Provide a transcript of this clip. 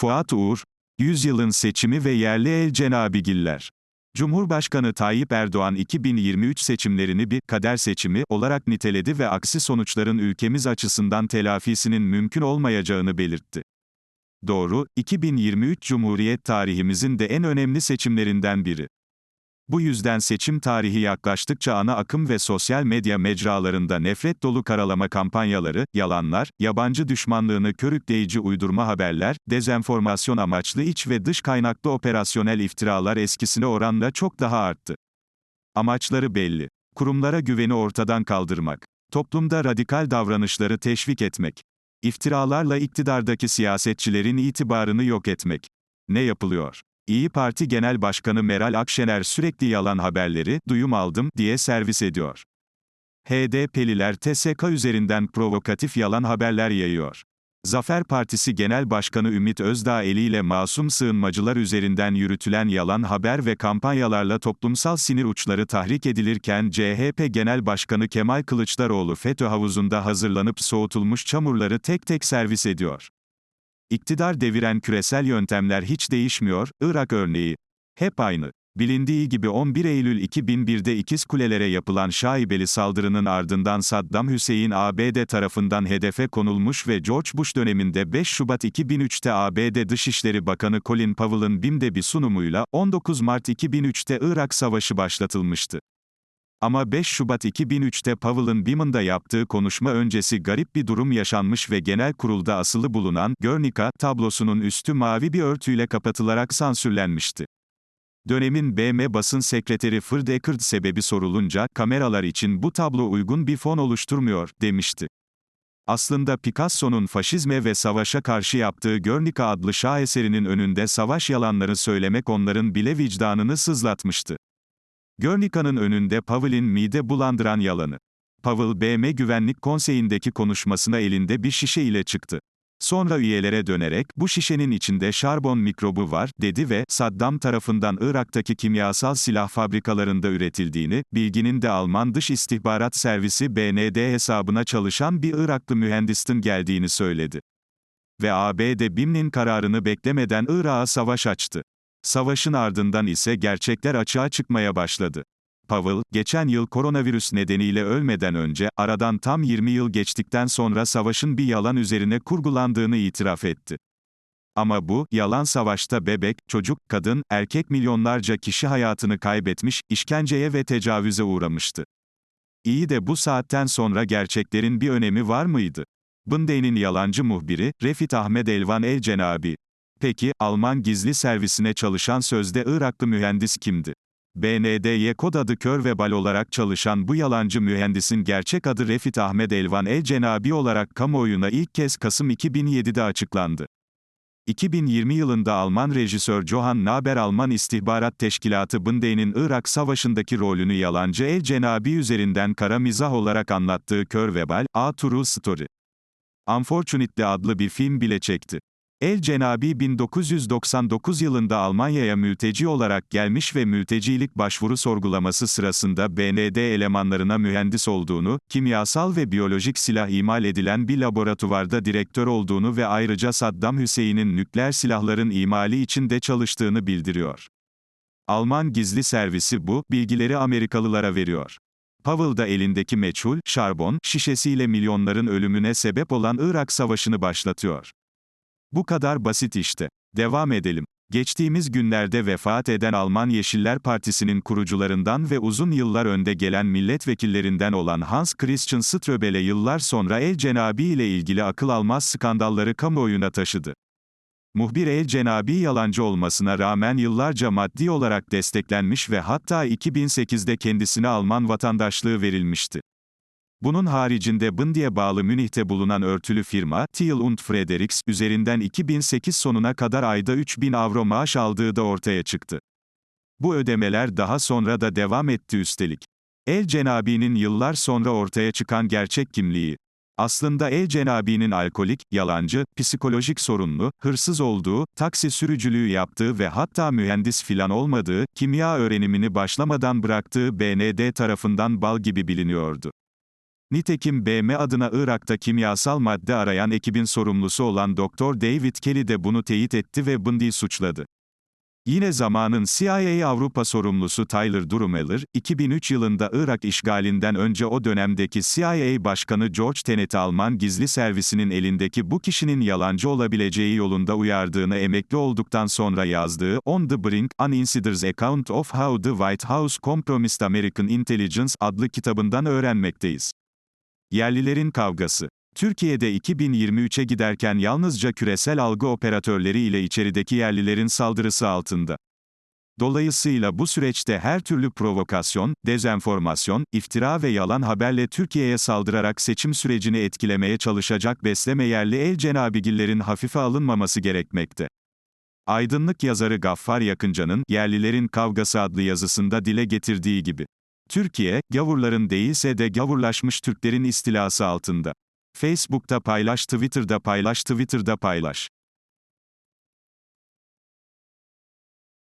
Fuat Uğur, Yüzyılın seçimi ve yerli el cenabigiller. Cumhurbaşkanı Tayyip Erdoğan 2023 seçimlerini bir kader seçimi olarak niteledi ve aksi sonuçların ülkemiz açısından telafisinin mümkün olmayacağını belirtti. Doğru, 2023 Cumhuriyet tarihimizin de en önemli seçimlerinden biri. Bu yüzden seçim tarihi yaklaştıkça ana akım ve sosyal medya mecralarında nefret dolu karalama kampanyaları, yalanlar, yabancı düşmanlığını körükleyici uydurma haberler, dezenformasyon amaçlı iç ve dış kaynaklı operasyonel iftiralar eskisine oranla çok daha arttı. Amaçları belli. Kurumlara güveni ortadan kaldırmak. Toplumda radikal davranışları teşvik etmek. İftiralarla iktidardaki siyasetçilerin itibarını yok etmek. Ne yapılıyor? İyi Parti Genel Başkanı Meral Akşener sürekli yalan haberleri, duyum aldım, diye servis ediyor. HDP'liler TSK üzerinden provokatif yalan haberler yayıyor. Zafer Partisi Genel Başkanı Ümit Özdağ eliyle masum sığınmacılar üzerinden yürütülen yalan haber ve kampanyalarla toplumsal sinir uçları tahrik edilirken CHP Genel Başkanı Kemal Kılıçdaroğlu FETÖ havuzunda hazırlanıp soğutulmuş çamurları tek tek servis ediyor. İktidar deviren küresel yöntemler hiç değişmiyor, Irak örneği. Hep aynı. Bilindiği gibi 11 Eylül 2001'de İkiz Kulelere yapılan şaibeli saldırının ardından Saddam Hüseyin ABD tarafından hedefe konulmuş ve George Bush döneminde 5 Şubat 2003'te ABD Dışişleri Bakanı Colin Powell'ın BİM'de bir sunumuyla 19 Mart 2003'te Irak Savaşı başlatılmıştı. Ama 5 Şubat 2003'te Powell'ın BİM'ında yaptığı konuşma öncesi garip bir durum yaşanmış ve genel kurulda asılı bulunan Guernica tablosunun üstü mavi bir örtüyle kapatılarak sansürlenmişti. Dönemin BM basın sekreteri Ferd Eckert sebebi sorulunca, kameralar için bu tablo uygun bir fon oluşturmuyor, demişti. Aslında Picasso'nun faşizme ve savaşa karşı yaptığı Guernica adlı şaheserinin önünde savaş yalanları söylemek onların bile vicdanını sızlatmıştı. Guernica'nın önünde Powell'in mide bulandıran yalanı. Powell BM Güvenlik Konseyi'ndeki konuşmasına elinde bir şişe ile çıktı. Sonra üyelere dönerek, bu şişenin içinde şarbon mikrobu var, dedi ve, Saddam tarafından Irak'taki kimyasal silah fabrikalarında üretildiğini, bilginin de Alman Dış İstihbarat Servisi BND hesabına çalışan bir Iraklı mühendistin geldiğini söyledi. Ve ABD BİM'nin kararını beklemeden Irak'a savaş açtı. Savaşın ardından ise gerçekler açığa çıkmaya başladı. Powell, geçen yıl koronavirüs nedeniyle ölmeden önce, aradan tam 20 yıl geçtikten sonra savaşın bir yalan üzerine kurgulandığını itiraf etti. Ama bu, yalan savaşta bebek, çocuk, kadın, erkek milyonlarca kişi hayatını kaybetmiş, işkenceye ve tecavüze uğramıştı. İyi de bu saatten sonra gerçeklerin bir önemi var mıydı? Bundey'nin yalancı muhbiri, Refit Ahmet Elvan El Cenabi. Peki, Alman gizli servisine çalışan sözde Iraklı mühendis kimdi? BND'ye kod adı Kör ve Bal olarak çalışan bu yalancı mühendisin gerçek adı Refit Ahmet Elvan El Cenabi olarak kamuoyuna ilk kez Kasım 2007'de açıklandı. 2020 yılında Alman rejisör Johann Naber Alman İstihbarat Teşkilatı Bundey'nin Irak Savaşı'ndaki rolünü yalancı El Cenabi üzerinden kara mizah olarak anlattığı Kör ve Bal, A True Story. Unfortunately adlı bir film bile çekti. El Cenabi 1999 yılında Almanya'ya mülteci olarak gelmiş ve mültecilik başvuru sorgulaması sırasında BND elemanlarına mühendis olduğunu, kimyasal ve biyolojik silah imal edilen bir laboratuvarda direktör olduğunu ve ayrıca Saddam Hüseyin'in nükleer silahların imali için de çalıştığını bildiriyor. Alman gizli servisi bu bilgileri Amerikalılara veriyor. Powell da elindeki meçhul, şarbon, şişesiyle milyonların ölümüne sebep olan Irak Savaşı'nı başlatıyor. Bu kadar basit işte. Devam edelim. Geçtiğimiz günlerde vefat eden Alman Yeşiller Partisi'nin kurucularından ve uzun yıllar önde gelen milletvekillerinden olan Hans Christian Ströbel'e yıllar sonra El Cenabi ile ilgili akıl almaz skandalları kamuoyuna taşıdı. Muhbir El Cenabi yalancı olmasına rağmen yıllarca maddi olarak desteklenmiş ve hatta 2008'de kendisine Alman vatandaşlığı verilmişti. Bunun haricinde Bındi'ye bağlı Münih'te bulunan örtülü firma, Thiel und Fredericks, üzerinden 2008 sonuna kadar ayda 3000 avro maaş aldığı da ortaya çıktı. Bu ödemeler daha sonra da devam etti üstelik. El Cenabi'nin yıllar sonra ortaya çıkan gerçek kimliği. Aslında El Cenabi'nin alkolik, yalancı, psikolojik sorunlu, hırsız olduğu, taksi sürücülüğü yaptığı ve hatta mühendis filan olmadığı, kimya öğrenimini başlamadan bıraktığı BND tarafından bal gibi biliniyordu. Nitekim BM adına Irak'ta kimyasal madde arayan ekibin sorumlusu olan Dr. David Kelly de bunu teyit etti ve Bundy'yi suçladı. Yine zamanın CIA Avrupa sorumlusu Tyler Drumeller, 2003 yılında Irak işgalinden önce o dönemdeki CIA Başkanı George Tenet'i Alman gizli servisinin elindeki bu kişinin yalancı olabileceği yolunda uyardığını emekli olduktan sonra yazdığı On the Brink, An Insider's Account of How the White House Compromised American Intelligence adlı kitabından öğrenmekteyiz. Yerlilerin kavgası Türkiye'de 2023'e giderken yalnızca küresel algı operatörleri ile içerideki yerlilerin saldırısı altında. Dolayısıyla bu süreçte her türlü provokasyon, dezenformasyon, iftira ve yalan haberle Türkiye'ye saldırarak seçim sürecini etkilemeye çalışacak besleme yerli el cenabigillerin hafife alınmaması gerekmekte. Aydınlık yazarı Gaffar Yakınca'nın Yerlilerin Kavgası adlı yazısında dile getirdiği gibi. Türkiye, gavurların değilse de gavurlaşmış Türklerin istilası altında. Facebook'ta paylaş, Twitter'da paylaş, Twitter'da paylaş.